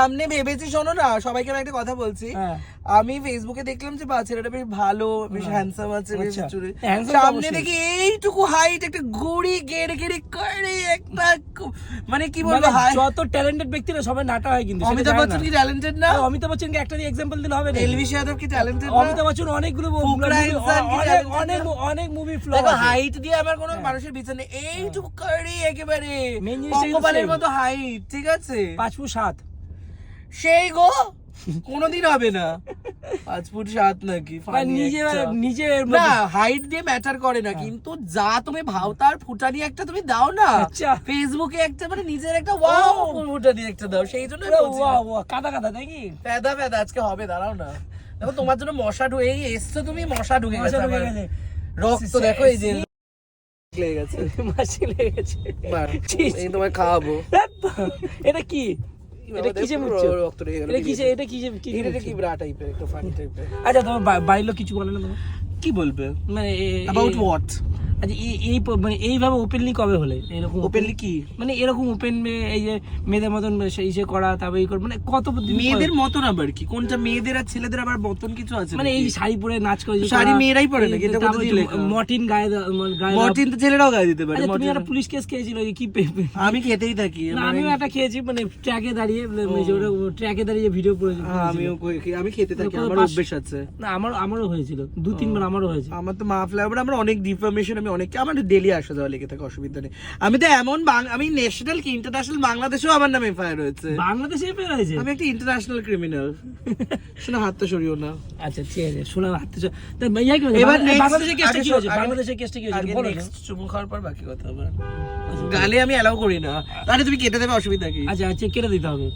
সামনে ভেবেছি শোনো না সবাইকে আমি একটা কথা বলছি। হ্যাঁ। আমি ফেসবুকে দেখলাম যে বা ছেলেটা বেশ ভালো বেশ হ্যান্ডসাম আছে বেশ আচ্ছা। চুরি সামনে দেখি এইটুকু হাইট একটা ঘুড়ি গেড়ে গেড়ে করে একটা মানে কি বলব মানে যত ট্যালেন্টেড ব্যক্তিরা সবাই নাটা হয় কিন্তু অমিতাভ বচ্চন কি ট্যালেন্টেড না? অমিতাভ বচ্চনকে একটা এক্সাম্পল দিলে হবে না এলভিস যাদব কি ট্যালেন্টেড না? অমিতাভ বচ্চন অনেকগুলো অনেক অনেক অনেক মুভি ফ্লপ দেখো হাইট দিয়ে আমার কোনো মানুষের পিছনে এইটুকু করে একেবারে জিনিসটা পঙ্গপালের মতো হাইট ঠিক আছে? পাঁচ ফুট সাত। সেই গো। কোনোদিন হবে না। পাঁচ ফুট সাত নাকি? নিজে নিজের না হাইট দিয়ে ম্যাটার করে না কিন্তু যা তুমি ভাওতার ফুটানি একটা তুমি দাও না। আচ্ছা। ফেসবুকে একটা মানে নিজের একটা ওয়াও ফুটানি একটা দাও সেই জন্য আমি ওয়া ওয়া কাদা কাদা নাকি প্যাদা প্যাদা আজকে হবে দাঁড়াও না। দেখো তোমার জন্য মশা ঢুকে এই এসছো তুমি মশা ঢুকে গেছে রক্ত দেখো এই যে লেগেছে বাহ, ছি, ছি। এই তোমায় খাওয়াবো। এটা কি? এটা কিসে মুচ্ছ? রক্ত লেগে গেল এটা কিসে এটা কিসে কি এটা কি ব্রা টাইপের একটা ফানি টাইপের আচ্ছা তোমার বা- বাড়ির লোক কিছু বলে না তোমার? কি বলবে? মানে অ্যাবাউট হোয়াট আচ্ছা এই মানে এইভাবে ওপেনলি কবে হলে? এরকম ওপেনলি কি? মানে এরকম ওপেন এই যে মেয়েদের মতন সেই সে করা তারপরে এই মানে কত মেয়েদের মতন আবার কি? কোনটা মেয়েদের আর ছেলেদের আবার মতন কিছু আছে মানে এই শাড়ি পরে নাচ করে শাড়ি মেয়েরাই পরে নাকি? এটা মর্টিন গায়ে মানে মর্টিন তো ছেলেরাও গায়ে দিতে পারে আচ্ছা, তুমি একটা পুলিশ কেস খেয়েছিল কি আমি খেতেই থাকি মানে- আমিও একটা খেয়েছি মানে ট্র্যাকে দাঁড়িয়ে ট্র্যাকে দাঁড়িয়ে ভিডিও করে হ্যাঁ, আমিও আমি খেতে থাকি আমার অভ্যেস আছে। না আমার আমারও হয়েছিল দু তিনবার আমারও হয়েছে। আমার তো মা ফ্লেভার আমার অনেক ডিফরমেশন আমি অনেক আমার ডেলি আসা যাওয়া লেগে থাকে অসুবিধা নেই। আমি তো এমন আমি ন্যাশনাল কি ইন্টারন্যাশনাল বাংলাদেশেও আমার নামে এফআইআর হয়েছে বাংলাদেশে বের হয়েছে আমি একটা ইন্টারন্যাশনাল ক্রিমিনাল শোনা হাতটা সরিও না। আচ্ছা ঠিক আছে শোনাম হাতে তা ইয়া কি? এবার বাংলা- next- বাংলাদেশের কেসটা কি হয়েছে? কেসটা কি হয়েছে? বলো নেক্সট চুমু খাওয়ার পর বাকি কথা আবার। গালে আমি অ্যালাউ করি না। তাহলে তুমি কেটে দেবে অসুবিধা কি? আচ্ছা আচ্ছা কেটে দিতে হবে।